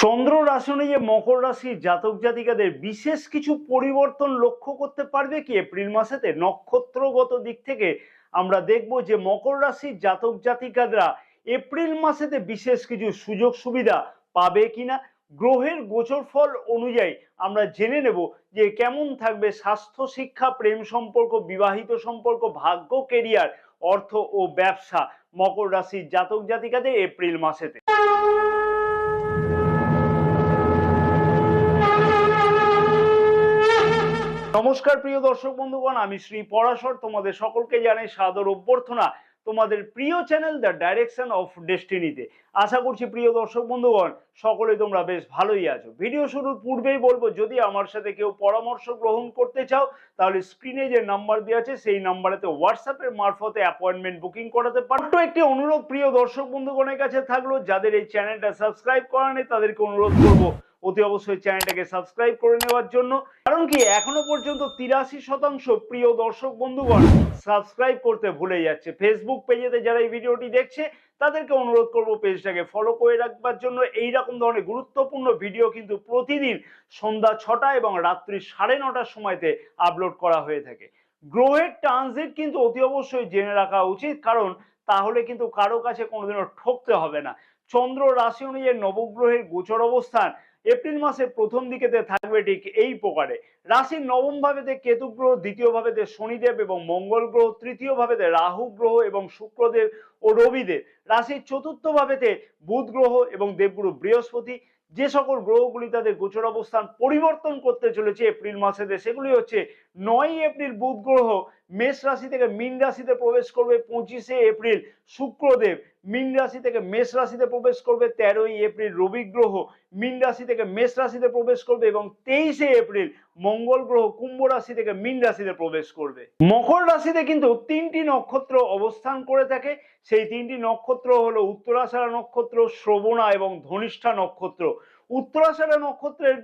চন্দ্র রাশি অনুযায়ী মকর রাশির জাতক জাতিকাদের বিশেষ কিছু পরিবর্তন লক্ষ্য করতে পারবে কি? এপ্রিল মাসেতে নক্ষত্রগত দিক থেকে আমরা দেখব যে মকর রাশির জাতক জাতিকারা এপ্রিল মাসেতে বিশেষ কিছু সুযোগ সুবিধা পাবে কিনা? গ্রহের গোচর ফল অনুযায়ী আমরা জেনে নেব যে কেমন থাকবে স্বাস্থ্য, শিক্ষা, প্রেম সম্পর্ক, বিবাহিত সম্পর্ক, ভাগ্য কেরিয়ার অর্থ ও ব্যবসা মকর রাশির জাতক জাতিকাদের এপ্রিল মাসেতে। নমস্কার প্রিয় দর্শক বন্ধুগণ, আমি শ্রী পরাশর। তোমাদের সকলকে জানাই সাদর অভ্যর্থনা। তোমাদের প্রিয় চ্যানেল দ্য ডাইরেকশন অফ ডেস্টিনিতে আশা করছি প্রিয় দর্শক বন্ধুগণ, সকলে তোমরা বেশ ভালোই আছো। ভিডিও শুরুর পূর্বেই বলব, যদি আমার সাথে কেউ পরামর্শ গ্রহণ করতে চাও, তাহলে স্ক্রিনে যে নাম্বার দেওয়া আছে, সেই নাম্বারেতে হোয়াটসঅ্যাপের মারফতে অ্যাপয়েন্টমেন্ট বুকিং করাতে পারো। ছোট্ট একটি অনুরোধ প্রিয় দর্শক বন্ধুগণের কাছে থাকল, যাদের এই চ্যানেলটা সাবস্ক্রাইব করা নেই, তাদেরকে অনুরোধ করব অতি অবশ্যই চ্যানেলটাকে সাবস্ক্রাইব করে নেওয়ার জন্য। কারণ কি, এখনও পর্যন্ত তিরাশি শতাংশ প্রিয় দর্শক বন্ধুগণ সাবস্ক্রাইব করতে ভুলে যাচ্ছে। ফেসবুক পেজেতে যারা এই ভিডিওটি দেখছে, তাদেরকে অনুরোধ করব পেজটাকে ফলো করে রাখবার জন্য। এই রকম ধরনের গুরুত্বপূর্ণ ভিডিও কিন্তু প্রতিদিন সন্ধ্যা ছটা এবং রাত্রি সাড়ে নটার সময়তে আপলোড করা হয়ে থাকে। গ্রহের ট্রানজিট কিন্তু অতি অবশ্যই জেনে রাখা উচিত, কারণ তাহলে কিন্তু কারও কাছে কোনোদিনও ঠকতে হবে না। চন্দ্র রাশি অনুযায়ী নবগ্রহের গোচর অবস্থান এপ্রিল মাসের প্রথম দিকেতে থাকবে ঠিক এই প্রকারে। রাশির নবম ভাবেতে কেতু গ্রহ, দ্বিতীয় ভাবেতে শনিদেব এবং মঙ্গল গ্রহ, তৃতীয় ভাবেতে রাহু গ্রহ এবং শুক্রদেব ও রবিদেব। রাশির চতুর্থ ভাবেতে বুধ গ্রহ এবং দেবগুরু বৃহস্পতি। যে সকল গ্রহগুলি তাদের গোচর অবস্থান পরিবর্তন করতে চলেছে এপ্রিল মাসেতে, সেগুলি হচ্ছে নয় এপ্রিল বুধ গ্রহ মেষ রাশি থেকে মীন রাশিতে প্রবেশ করবে পঁচিশে এপ্রিল শুক্রদেব। মীন রাশি থেকে মেষ রাশিতে প্রবেশ করবে তেরোই এপ্রিল রবি গ্রহ। মীন রাশি থেকে মেষ রাশিতে প্রবেশ করবে এবং তেইশে এপ্রিল মঙ্গল গ্রহ কুম্ভ রাশি থেকে মীন রাশিতে প্রবেশ করবে। মকর রাশিতে কিন্তু তিনটি নক্ষত্র অবস্থান করে থাকে। সেই তিনটি নক্ষত্র হলো উত্তরাষাঢ়া নক্ষত্র, শ্রবণা এবং ধনিষ্ঠা নক্ষত্র। উত্তরাষাঢ়া নক্ষত্রের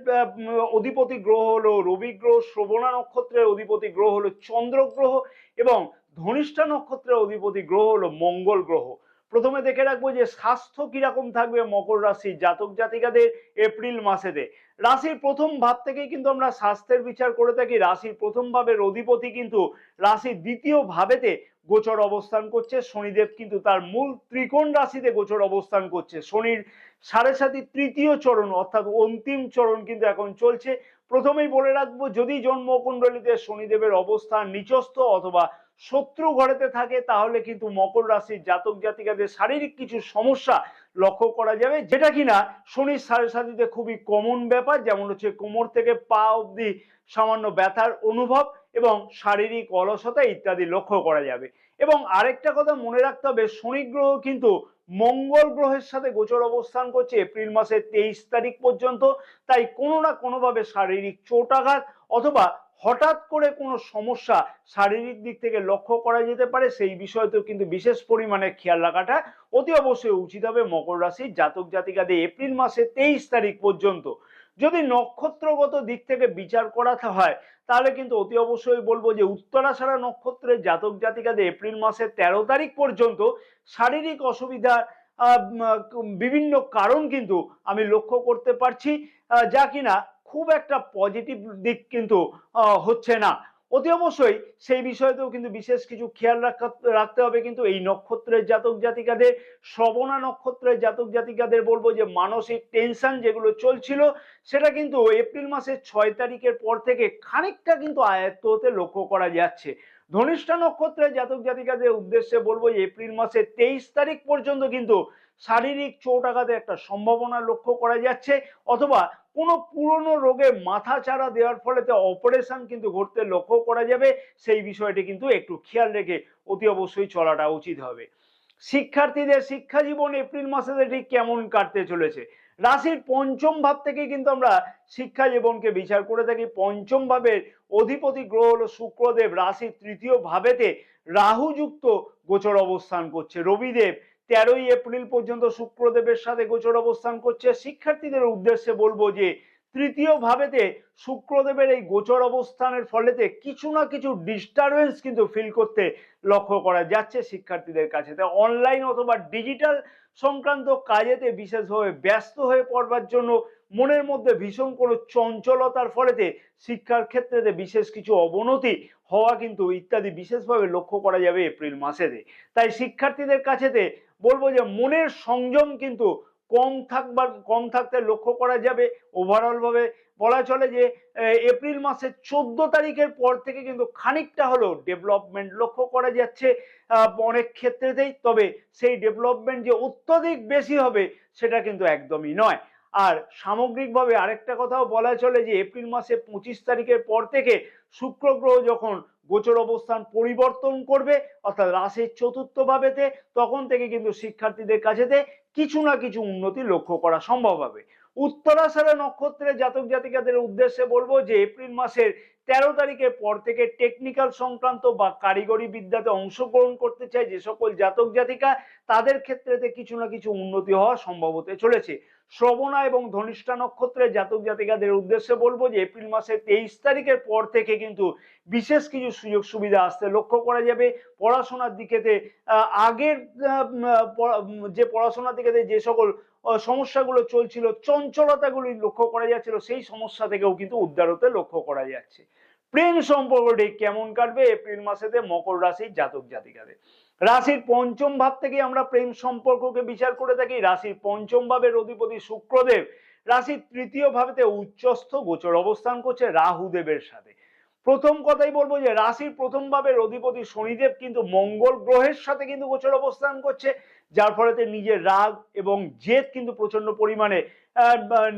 অধিপতি গ্রহ হলো রবি গ্রহ, শ্রবণা নক্ষত্রের অধিপতি গ্রহ হলো চন্দ্র গ্রহ এবং ধনিষ্ঠা নক্ষত্রের অধিপতি গ্রহ হলো মঙ্গল গ্রহ। প্রথমে দেখে রাখব যে স্বাস্থ্য কীরকম থাকবে মকর রাশির জাতক জাতিকাদের এপ্রিল মাসেতে। রাশির প্রথম ভাব থেকেই কিন্তু আমরা স্বাস্থ্যের বিচার করে থাকি। রাশির প্রথম ভাবের অধিপতি কিন্তু রাশির দ্বিতীয় ভাবেতে গোচর অবস্থান করছে। শনিদেব কিন্তু তার মূল ত্রিকোণ রাশিতে গোচর অবস্থান করছে। শনির সাড়ে সাথে তৃতীয় চরণ অর্থাৎ অন্তিম চরণ কিন্তু এখন চলছে। প্রথমেই বলে রাখব, যদি জন্মকুণ্ডলিতে শনিদেবের অবস্থান নিচস্থ অথবা শত্রু ঘরেতে থাকে, তাহলে কিন্তু মকর রাশির জাতক জাতিকাদের শারীরিক কিছু সমস্যা লক্ষ্য করা যাবে, যেটা কিনা শনির সাড়ে সাতিতে খুবই কমন ব্যাপার, যেমন হচ্ছে কোমর থেকে পা অবধি সামান্য ব্যথার অনুভব এবং শারীরিক অলসতা ইত্যাদি লক্ষ্য করা যাবে। এবং আরেকটা কথা মনে রাখতে হবে, শনি গ্রহ কিন্তু মঙ্গল গ্রহের সাথে গোচর অবস্থান করছে এপ্রিল মাসের তেইশ তারিখ পর্যন্ত, তাই কোনো না কোনোভাবে শারীরিক চোটাঘাত অথবা হঠাৎ করে কোনো সমস্যা শারীরিক দিক থেকে লক্ষ্য করা যেতে পারে, সেই বিষয়তেও কিন্তু বিশেষ পরিমাণে খেয়াল রাখাটা অতি অবশ্যই উচিত হবে মকর রাশির জাতক জাতিকাদের এপ্রিল মাসে তেইশ তারিখ পর্যন্ত। যদি নক্ষত্রগত দিক থেকে বিচার করাতে হয়, তাহলে কিন্তু অতি অবশ্যই বলব যে উত্তরাষাঢ়া নক্ষত্রের জাতক জাতিকাদের এপ্রিল মাসের তেরো তারিখ পর্যন্ত শারীরিক অসুবিধা বিভিন্ন কারণ কিন্তু আমি লক্ষ্য করতে পারছি যা কিনা খুব একটা পজিটিভ দিক কিন্তু হচ্ছে না। অতি অবশ্যই সেই বিষয়তেও কিন্তু বিশেষ কিছু খেয়াল রাখা, রাখতে হবে কিন্তু এই নক্ষত্রের জাতক জাতিকাদের, শ্রবণা নক্ষত্রের জাতক জাতিকাদের বলব যে মানসিক টেনশন যেগুলো চলছিল, সেটা কিন্তু এপ্রিল মাসের ছয় তারিখের পর থেকে খানিকটা কিন্তু আয়ত্ত হতে লক্ষ্য করা যাচ্ছে। ধনিষ্ঠা নক্ষত্রের জাতক জাতিকাদের উদ্দেশ্যে বলব যে এপ্রিল মাসের তেইশ তারিখ পর্যন্ত কিন্তু শারীরিক চোট একটা সম্ভাবনা লক্ষ্য করা যাচ্ছে, অথবা কোনো পুরনো রোগে মাথা চারা দেওয়ার ফলেতে অপারেশন কিন্তু ঘটতে লক্ষ্য করা যাবে। সেই বিষয়টি কিন্তু একটু খেয়াল রেখে অতি অবশ্যই চলাটা উচিত হবে। শিক্ষার্থীদের শিক্ষা জীবন এপ্রিল মাসে ঠিক কেমন কাটতে চলেছে? রাশির পঞ্চম ভাব থেকে কিন্তু আমরা শিক্ষা জীবনকে বিচার করে থাকি। পঞ্চম ভাবের অধিপতি গ্রহ হল শুক্রদেব। রাশির তৃতীয় ভাবেতে রাহুযুক্ত গোচর অবস্থান করছে। রবিদেব তেরোই এপ্রিল পর্যন্ত শুক্রদেবের সাথে গোচর অবস্থান করছে। শিক্ষার্থীদের উদ্দেশ্যে বলব যে, তৃতীয় ভাবেতে শুক্রদেবের এই গোচর অবস্থানের ফলেতে কিছু না কিছু ডিস্টারবেন্স কিন্তু ফিল করতে লক্ষ্য করা যাচ্ছে শিক্ষার্থীদের কাছে। তাই অনলাইন অথবা ডিজিটাল সংক্রান্ত কাজেতে বিশেষভাবে ব্যস্ত হয়ে পড়বার জন্য মনের মধ্যে ভীষণ কোনো চঞ্চলতার ফলেতে শিক্ষার ক্ষেত্রেতে বিশেষ কিছু অবনতি হওয়া কিন্তু ইত্যাদি বিশেষভাবে লক্ষ্য করা যাবে এপ্রিল মাসেতে। তাই শিক্ষার্থীদের কাছেতে বলব যে মনের সংযম কিন্তু কম থাকবার, কম থাকতে লক্ষ্য করা যাবে। ওভারঅলভাবে বলা চলে যে এপ্রিল মাসের চোদ্দ তারিখের পর থেকে কিন্তু খানিকটা হলেও ডেভেলপমেন্ট লক্ষ্য করা যাচ্ছে অনেক ক্ষেত্রেতেই। তবে সেই ডেভেলপমেন্ট যে অত্যধিক বেশি হবে, সেটা কিন্তু একদমই নয়। আর সামগ্রিকভাবে আরেকটা কথাও বলা চলে যে এপ্রিল মাসে পঁচিশ তারিখের পর থেকে শুক্র গ্রহ যখন গোচর অবস্থান পরিবর্তন করবে, অর্থাৎ রাশির চতুর্থ ভাবেতে, তখন থেকে কিন্তু শিক্ষার্থীদের কাছেতে কিছু না কিছু উন্নতি লক্ষ্য করা সম্ভব হবে। উত্তরাশারা নক্ষত্রের জাতক জাতিকাদের উদ্দেশ্যে বলব যে এপ্রিল মাসের তেরো তারিখের পর থেকে টেকনিক্যাল সংক্রান্ত বা কারিগরি বিদ্যাতে অংশগ্রহণ করতে চায় যে সকল জাতক জাতিকা, তাদের ক্ষেত্রেতে কিছু না কিছু উন্নতি হওয়া সম্ভব হতে চলেছে। শ্রবণা এবং ধনিষ্ঠা নক্ষত্রের জাতক জাতিকাদের উদ্দেশ্যে বলব যে এপ্রিল মাসের তেইশ তারিখের পর থেকে কিন্তু বিশেষ কিছু সুযোগ সুবিধা আসতে লক্ষ্য করা যাবে। পড়াশোনার দিকেতে আগের যে পড়াশোনার দিকেতে যে সকল সমস্যাগুলো চলছিল, চঞ্চলতাগুলি লক্ষ্য করা যাচ্ছিল, সেই সমস্যা থেকেও কিন্তু উদ্ধার হতে লক্ষ্য করা যাচ্ছে। প্রেম সম্পর্কটি কেমন কাটবে? এপ্রিল মাসেতে মকর রাশির জাতক জাতিকাদের। রাশির পঞ্চম ভাব থেকে আমরা প্রেম সম্পর্ককে বিচার করে থাকি। রাশির পঞ্চম ভাবের অধিপতি শুক্রদেব, রাশির তৃতীয় ভাবেতে উচ্চস্থ গোচর অবস্থান করছে রাহুদেবের সাথে। প্রথম কথাই বলব যে রাশির প্রথম অধিপতি শনিদেব কিন্তু মঙ্গল গ্রহের সাথে কিন্তু গোচর অবস্থান করছে, যার ফলেতে নিজের রাগ এবং জেদ কিন্তু প্রচণ্ড পরিমাণে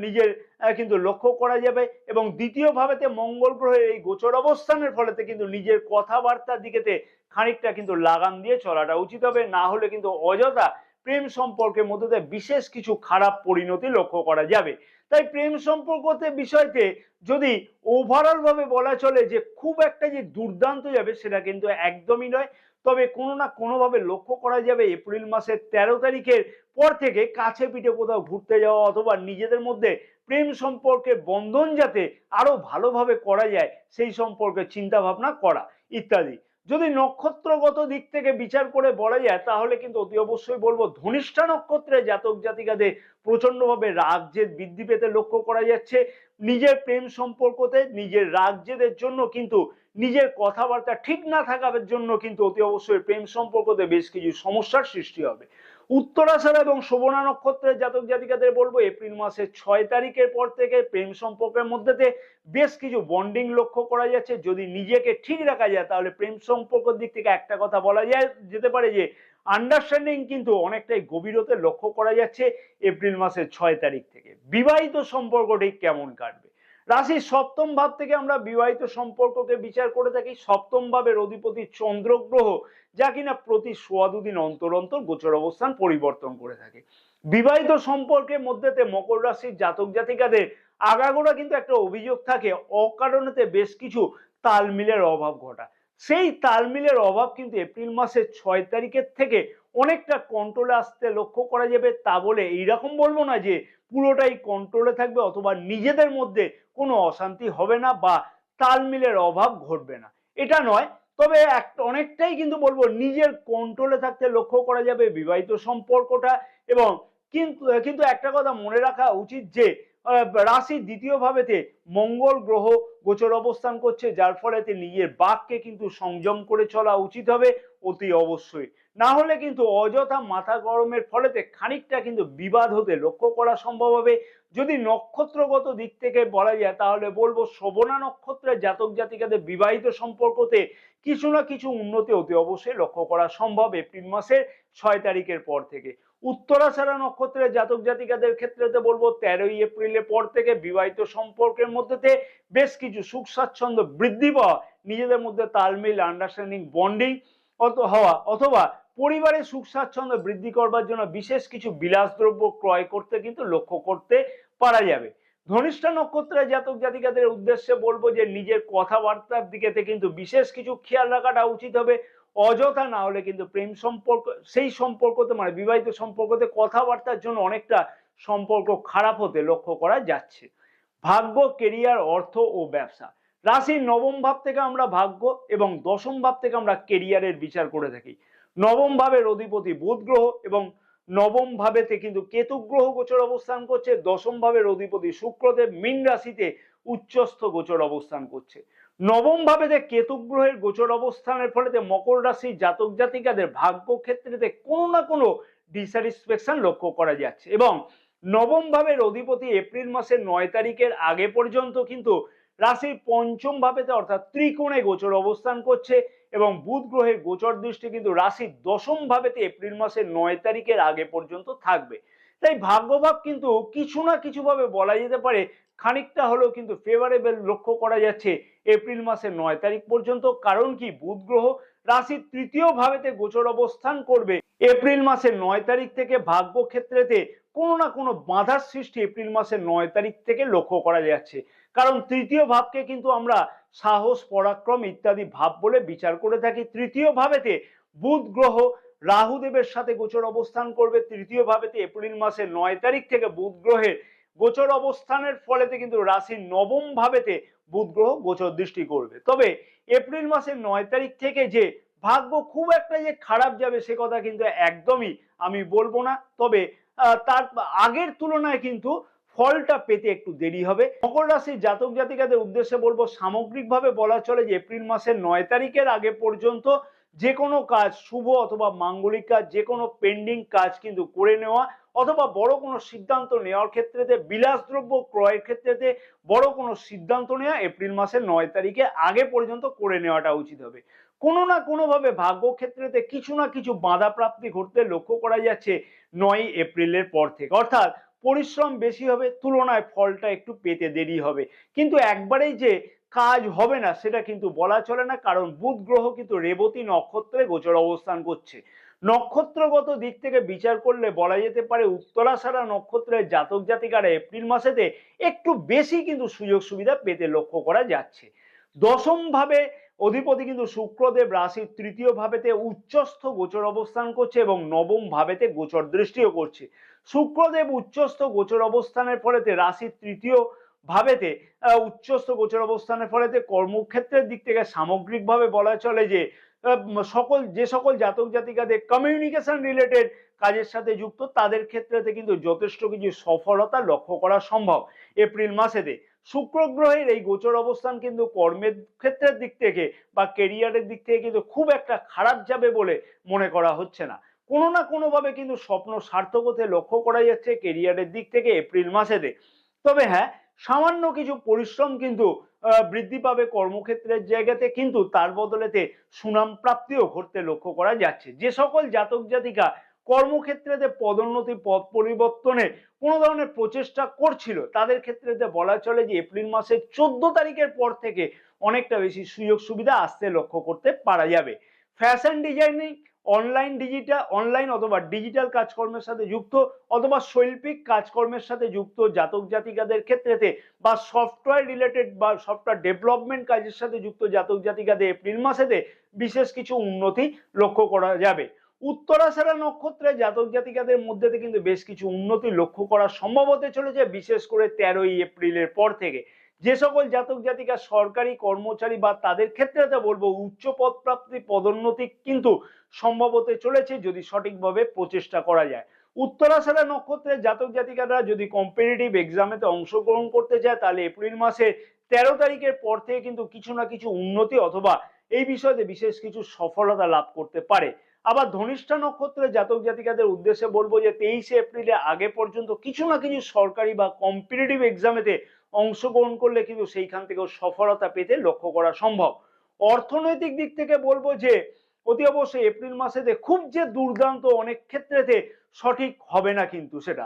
নিজের কিন্তু লক্ষ্য করা যাবে এবং দ্বিতীয় ভাবেতে মঙ্গল গ্রহের এই গোচর অবস্থানের ফলেতে কিন্তু নিজের কথাবার্তার দিকেতে খানিকটা কিন্তু লাগাম দিয়ে চলাটা উচিত হবে, না হলে কিন্তু অযথা প্রেম সম্পর্কের মধ্যে বিশেষ কিছু খারাপ পরিণতি লক্ষ্য করা যাবে। তাই প্রেম সম্পর্কতে বিষয়তে যদি ওভারঅল ভাবে বলা চলে যে খুব একটা যে দুর্দান্ত যাবে সেটা কিন্তু একদমই নয়। তবে কোনো না কোনোভাবে লক্ষ্য করা যাবে এপ্রিল মাসের তেরো তারিখের পর থেকে কাছে পিঠে কোথাও ঘুরতে যাওয়া অথবা নিজেদের মধ্যে প্রেম সম্পর্কের বন্ধন যাতে আরও ভালোভাবে করা যায়, সেই সম্পর্কে চিন্তা ভাবনা করা, ইত্যাদি। যদি নক্ষত্রগত দিক থেকে বিচার করে বলা যায়, তাহলে কিন্তু অতি অবশ্যই বলব ধনিষ্ঠা নক্ষত্রে জাতক জাতিকাদের প্রচন্ডভাবে রাগ জেদ বৃদ্ধি পেতে লক্ষ্য করা যাচ্ছে। নিজের প্রেম সম্পর্কতে নিজের রাগ জেদের জন্য কিন্তু নিজের কথাবার্তা ঠিক না থাকার জন্য কিন্তু অতি অবশ্যই প্রেম সম্পর্কতে বেশ কিছু সমস্যার সৃষ্টি হবে। উত্তরাষাঢ়া এবং শোভনা নক্ষত্রের জাতক জাতিকাদের বলব, এপ্রিল মাসের ছয় তারিখের পর থেকে প্রেম সম্পর্কের মধ্যেতে বেশ কিছু বন্ডিং লক্ষ্য করা যাচ্ছে। যদি নিজেকে ঠিক রাখা যায়, তাহলে প্রেম সম্পর্কের দিক থেকে একটা কথা বলা যায়, যেতে পারে যে আন্ডারস্ট্যান্ডিং কিন্তু অনেকটাই গভীরতে লক্ষ্য করা যাচ্ছে এপ্রিল মাসের ছয় তারিখ থেকে। বিবাহিত সম্পর্কটি কেমন কাটবে? রাশির সপ্তম ভাব থেকে আমরা বিবাহিত সম্পর্ককে বিচার করে থাকি। সপ্তম ভাবের অধিপতি চন্দ্র গ্রহ যা কিনা প্রতি সোয়া দুদিন অন্তর অন্তর গোচর অবস্থান পরিবর্তন করে থাকে। বিবাহিত সম্পর্কের মধ্যেতে মকর রাশির জাতক জাতিকাদের আগাগোড়া কিন্তু একটা অভিযোগ থাকে, অকারণেতে বেশ কিছু তালমিলের অভাব ঘটা সেই তালমিলের অভাব কিন্তু এপ্রিল মাসের ছয় তারিখের থেকে অনেকটা কন্ট্রোলে আসতে লক্ষ্য করা যাবে তা বলে এইরকম বলব না যে পুরোটাই কন্ট্রোলে থাকবে অথবা নিজেদের মধ্যে কোনো অশান্তি হবে না বা তালমিলের অভাব ঘটবে না। এটা নয়, তবে একটা অনেকটাই কিন্তু বলব নিজের কন্ট্রোলে থাকতে লক্ষ্য করা যাবে বিবাহিত সম্পর্কটা এবং কিন্তু কিন্তু একটা কথা মনে রাখা উচিত যে রাশির দ্বিতীয় ভাবেতে মঙ্গল গ্রহ গোচর অবস্থান করছে, যার ফলেতে নিজের বাককে কিন্তু সংযম করে চলা উচিত হবে অতি অবশ্যই। না হলে কিন্তু অযথা মাথা গরমের ফলেতে খানিকটা কিন্তু বিবাদ হতে লক্ষ্য করা সম্ভব হবে। যদি নক্ষত্রগত দিক থেকে বলা যায়, তাহলে বলব শোভনা নক্ষত্রের জাতক জাতিকাদের বিবাহিত সম্পর্কতে কিছু না কিছু উন্নতি অতি অবশ্যই লক্ষ্য করা সম্ভব এপ্রিল মাসের ছয় তারিখের পর থেকে। উত্তরাষাঢ়া নক্ষত্রের জাতক জাতিকাদের ক্ষেত্রেতে বলব, তেরোই এপ্রিলের পর থেকে বিবাহিত সম্পর্কের মধ্যেতে বেশ কিছু সুখ স্বাচ্ছন্দ্য বৃদ্ধি পাওয়া, নিজেদের মধ্যে তালমিল আন্ডারস্ট্যান্ডিং বন্ডিং অত হওয়া অথবা পরিবারের সুখ স্বাচ্ছন্দ্য বৃদ্ধি করবার জন্য বিশেষ কিছু বিলাসদ্রব্য ক্রয় করতে কিন্তু লক্ষ্য করতে পারা যাবে। ধনিষ্ঠা নক্ষত্রের জাতক জাতিকাদের উদ্দেশ্যে বলব যে, নিজের কথাবার্তার দিকেতে কিন্তু বিশেষ কিছু খেয়াল রাখাটা উচিত হবে। অযথা না হলে কিন্তু প্রেম সম্পর্ক, সেই সম্পর্কতে মানে বিবাহিত সম্পর্কতে কথাবার্তার জন্য অনেকটা সম্পর্ক খারাপ হতে লক্ষ্য করা যাচ্ছে। ভাগ্য, কেরিয়ার, অর্থ ও ব্যবসা। রাশির নবম ভাব থেকে আমরা ভাগ্য এবং দশম ভাব থেকে আমরা কেরিয়ারের বিচার করে থাকি। নবম ভাবের অধিপতি বুধ গ্রহ এবং নবম ভাবেতে কিন্তু কেতু গ্রহ গোচর অবস্থান করছে, দশম ভাবের অধিপতি শুক্রদেব মীন রাশিতে উচ্চস্থ গোচর অবস্থান করছে। নবম ভাবেতে কেতু গ্রহের গোচর অবস্থানের ফলে যে মকর রাশি জাতক জাতিকাদের ভাগ্য ক্ষেত্রেতে কোনো না কোনো ডিস্যাটিসফ্যাকশন লক্ষ্য করা যাচ্ছে এবং নবম ভাবের অধিপতি এপ্রিল মাসের নয় তারিখের আগে পর্যন্ত কিন্তু রাশির পঞ্চম ভাবেতে অর্থাৎ ত্রিকোণে গোচর অবস্থান করছে। এবং বুধ গ্রহের গোচর দৃষ্টি কিন্তু রাশির দশম ভাবেতে এপ্রিল মাসের নয় তারিখের আগে পর্যন্ত থাকবে। তাই ভাগ্যভাব কিন্তু কিছু না কিছু ভাবে বলা যেতে পারে, খানিকটা হলেও কিন্তু ফেভারেবল লক্ষ্য করা যাচ্ছে এপ্রিল মাসের নয় তারিখ পর্যন্ত, কারণ কি বুধ গ্রহ রাশির তৃতীয় ভাবেতে গোচর অবস্থান করবে। এপ্রিল মাসের নয় তারিখ থেকে ভাগ্য ক্ষেত্রেতে কোনো না কোনো বাধার সৃষ্টি এপ্রিল মাসের নয় তারিখ থেকে লক্ষ্য করা যাচ্ছে। কারণ তৃতীয় ভাবকে কিন্তু আমরা সাহস, পরাক্রম ইত্যাদি ভাব বলে বিচার করে থাকি। তৃতীয় ভাবেতে বুধ গ্রহ রাহুদেবের সাথে গোচর অবস্থান করবে। তৃতীয় ভাবেতে এপ্রিল মাসের নয় তারিখ থেকে বুধ গ্রহের গোচর অবস্থানের ফলেতে কিন্তু রাশির নবম ভাবেতে বুধ গ্রহ গোচর দৃষ্টি করবে। তবে এপ্রিল মাসের নয় তারিখ থেকে যে ভাগ্য খুব একটা যে খারাপ যাবে সে কথা কিন্তু একদমই আমি বলব না। তবে তার আগের তুলনায় কিন্তু ফলটা পেতে একটু দেরি হবে। মকর রাশির জাতক জাতিকাদের উদ্দেশ্যে বলব, সামগ্রিকভাবে বলা চলে যে এপ্রিল মাসের নয় তারিখের আগে পর্যন্ত যে কোনো কাজ, শুভ অথবা মাঙ্গলিক কাজ, যে কোনো পেন্ডিং কাজ কিন্তু করে নেওয়া অথবা বড় কোনো সিদ্ধান্ত নেওয়ার ক্ষেত্রেতে বিলাসদ্রব্য ক্রয়ের ক্ষেত্রেতে বড় কোনো সিদ্ধান্ত নেওয়া এপ্রিল মাসের নয় তারিখে আগে পর্যন্ত করে নেওয়াটা উচিত হবে। কোনো না কোনোভাবে ভাগ্য ক্ষেত্রেতে কিছু না কিছু বাধা প্রাপ্তি ঘটতে লক্ষ্য করা যাচ্ছে নয় এপ্রিলের পর থেকে। অর্থাৎ পরিশ্রম বেশি হবে, তুলনায় ফলটা একটু পেতে দেরি হবে। কিন্তু একবারেই যে কাজ হবে না, সেটা কিন্তু বলা চলে না, কারণ বুধ গ্রহ কিন্তু রেবতী নক্ষত্রে গোচর অবস্থান করছে। নক্ষত্রগত দিক থেকে বিচার করলে বলা যেতে পারে উত্তরাষাঢ়া নক্ষত্রের জাতক জাতিকারা এপ্রিল মাসেতে একটু বেশি কিন্তু সুযোগ সুবিধা পেতে লক্ষ্য করা যাচ্ছে। দশম ভাবে অধিপতি কিন্তু শুক্রদেব রাশির তৃতীয় ভাবেতে উচ্চস্থ গোচর অবস্থান করছে এবং নবম ভাবেতে গোচর দৃষ্টিও করছে। শুক্রদেব উচ্চস্থ গোচর অবস্থানের ফলেতে রাশির তৃতীয় ভাবেতে উচ্চস্থ গোচর অবস্থানের ফলেতে কর্মক্ষেত্রের দিক থেকে সামগ্রিকভাবে বলা চলে যে সকল যে সকল জাতক জাতিকাদের কমিউনিকেশন রিলেটেড কাজের সাথে যুক্ত, তাদের ক্ষেত্রেতে কিন্তু যথেষ্ট কিছু সফলতা লক্ষ্য করা সম্ভব। এপ্রিল মাসেতে শুক্র গ্রহের এই গোচর অবস্থান কিন্তু কর্মের ক্ষেত্রের দিক থেকে বা কেরিয়ারের দিক থেকে কিন্তু খুব একটা খারাপ যাবে বলে মনে করা হচ্ছে না। কোনো না কোনোভাবে কিন্তু স্বপ্ন সার্থক হতে লক্ষ্য করা যাচ্ছে কেরিয়ারের দিক থেকে এপ্রিল মাসেতে। তবে হ্যাঁ সামান্য কিছু পরিশ্রম কিন্তু বৃদ্ধি পাবে কর্মক্ষেত্রের জায়গাতে, কিন্তু তার বদলেতে সুনাম প্রাপ্তিও ঘটতে লক্ষ্য করা যাচ্ছে। যে সকল জাতক জাতিকা কর্মক্ষেত্রেতে পদোন্নতি, পদ পরিবর্তনে কোনো ধরনের প্রচেষ্টা করছিল, তাদের ক্ষেত্রেতে বলা চলে যে এপ্রিল মাসের চোদ্দ তারিখের পর থেকে অনেকটা বেশি সুযোগ সুবিধা আসতে লক্ষ্য করতে পারা যাবে। Fashion designing online digital online অথবা ডিজিটাল কাজকর্মের সাথে যুক্ত অথবা শৈল্পিক কাজকর্মের সাথে যুক্ত জাতক জাতিকাদের ক্ষেত্রেতে বা সফটওয়্যার রিলেটেড বা সফটওয়্যার ডেভেলপমেন্ট কাজের সাথে যুক্ত জাতক জাতিকাদের এপ্রিল মাসেতে বিশেষ কিছু উন্নতি লক্ষ্য করা যাবে। উত্তরাষাঢ়া নক্ষত্রে জাতক জাতিকাদের মধ্যেতে কিন্তু বেশ কিছু উন্নতি লক্ষ্য করা সম্ভব হতে চলেছে, বিশেষ করে তেরোই এপ্রিলের পর থেকে। যে সকল জাতক জাতিকা সরকারি কর্মচারী বা তাদের ক্ষেত্রে তো বলব উচ্চ পদ প্রাপ্তি পদোন্নতি কিন্তু সম্ভবত চলেছে যদি সঠিকভাবে প্রচেষ্টা করা যায়। উত্তরাষাঢ়া নক্ষত্রের জাতক জাতিকারা যদি কম্পিটিটিভ এক্সামেতে অংশগ্রহণ করতে চায়, তাহলে এপ্রিল মাসের তেরো তারিখের পর থেকে কিন্তু কিছু না কিছু উন্নতি অথবা এই বিষয়ে বিশেষ কিছু সফলতা লাভ করতে পারে। আবার ধনিষ্ঠা নক্ষত্রের জাতক জাতিকাদের উদ্দেশ্যে বলব যে তেইশে এপ্রিলে আগে পর্যন্ত কিছু না কিছু সরকারি বা কম্পিটিটিভ এক্সামেতে অংশগ্রহণ করলে কিন্তু সেইখান থেকেও সফলতা পেতে লক্ষ্য করা সম্ভব। অর্থনৈতিক দিক থেকে বলব যে, অতি অবশ্যই এপ্রিল মাসেতে খুব যে দুর্দান্ত অনেক ক্ষেত্রেতে সঠিক হবে না কিন্তু সেটা।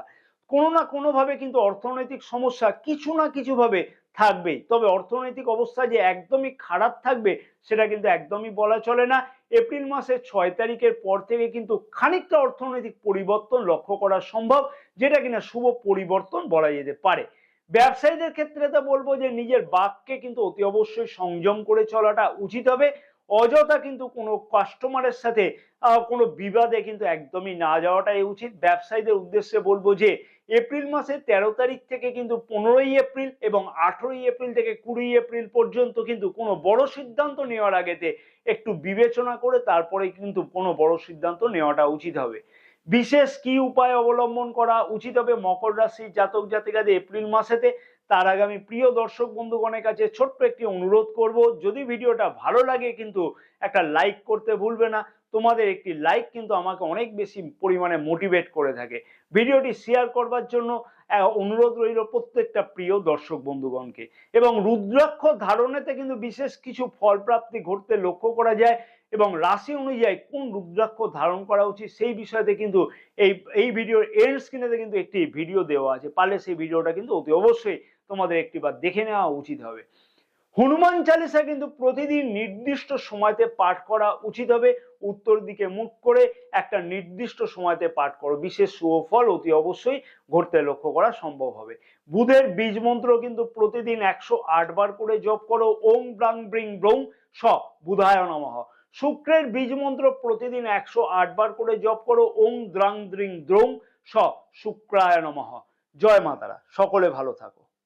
কোনো না কোনোভাবে কিন্তু অর্থনৈতিক সমস্যা কিছু না কিছুভাবে থাকবেই। তবে অর্থনৈতিক অবস্থা যে একদমই খারাপ থাকবে, সেটা কিন্তু একদমই বলা চলে না। এপ্রিল মাসের ছয় তারিখের পর থেকে কিন্তু খানিকটা অর্থনৈতিক পরিবর্তন লক্ষ্য করা সম্ভব, যেটা কিনা শুভ পরিবর্তন বলা যেতে পারে। ব্যবসায়ীদের ক্ষেত্রে তো বলব যে নিজের বাককে কিন্তু অতি অবশ্যই সংযম করে চলাটা উচিত হবে। অযথা কিন্তু কোনো কাস্টমারের সাথে কোনো বিবাদে কিন্তু একদমই না যাওয়াটাই উচিত। ব্যবসায়ীদের উদ্দেশ্যে বলব যে, এপ্রিল মাসের তেরো তারিখ থেকে কিন্তু পনেরোই এপ্রিল এবং আঠেরোই এপ্রিল থেকে কুড়ি এপ্রিল পর্যন্ত কিন্তু কোনো বড় সিদ্ধান্ত নেওয়ার আগেতে একটু বিবেচনা করে তারপরে কিন্তু কোনো বড় সিদ্ধান্ত নেওয়াটা উচিত হবে। বিশেষ কি উপায় অবলম্বন করা উচিত হবে মকর রাশির জাতক জাতিকাদের এপ্রিল মাসেতে? তার আগে আমি প্রিয় দর্শক বন্ধুগণের কাছে ছোট্ট একটি অনুরোধ করব, যদি ভিডিওটা ভালো লাগে কিন্তু একটা লাইক করতে ভুলবে না তোমাদের একটি লাইক কিন্তু আমাকে অনেক বেশি পরিমাণে মোটিভেট করে থাকে। ভিডিওটি শেয়ার করবার জন্য অনুরোধ রইল প্রত্যেকটা প্রিয় দর্শক বন্ধুগণকে। এবং রুদ্রাক্ষ ধারণেতে কিন্তু বিশেষ কিছু ফল প্রাপ্তি ঘটতে লক্ষ্য করা যায় এবং রাশি অনুযায়ী কোন রুদ্রাক্ষ ধারণ করা উচিত সেই বিষয়তে কিন্তু এই এই ভিডিওর এন্ড স্ক্রিনেতে কিন্তু একটি ভিডিও দেওয়া আছে। পারলে সেই ভিডিওটা কিন্তু অতি অবশ্যই তোমাদের একটিবার দেখে নেওয়া উচিত হবে। হনুমান চালিসা কিন্তু প্রতিদিন নির্দিষ্ট সময়তে পাঠ করা উচিত হবে। উত্তর দিকে মুখ করে একটা নির্দিষ্ট সময়তে পাঠ করো। বিশেষ সুফল অতি অবশ্যই ঘটতে লক্ষ্য করা সম্ভব হবে। বুধের বীজ মন্ত্র কিন্তু প্রতিদিন একশো আট বার করে জপ করো। ওম ব্রাং ব্রিং ব্রং স বুধায় নমঃ। শুক্রের বীজ মন্ত্র প্রতিদিন একশো আট বার করে জপ করো। ওং দ্রাং দ্রিং দ্রৌং স শুক্রায় নমঃ। জয় মাতারা। সকলে ভালো থাকো।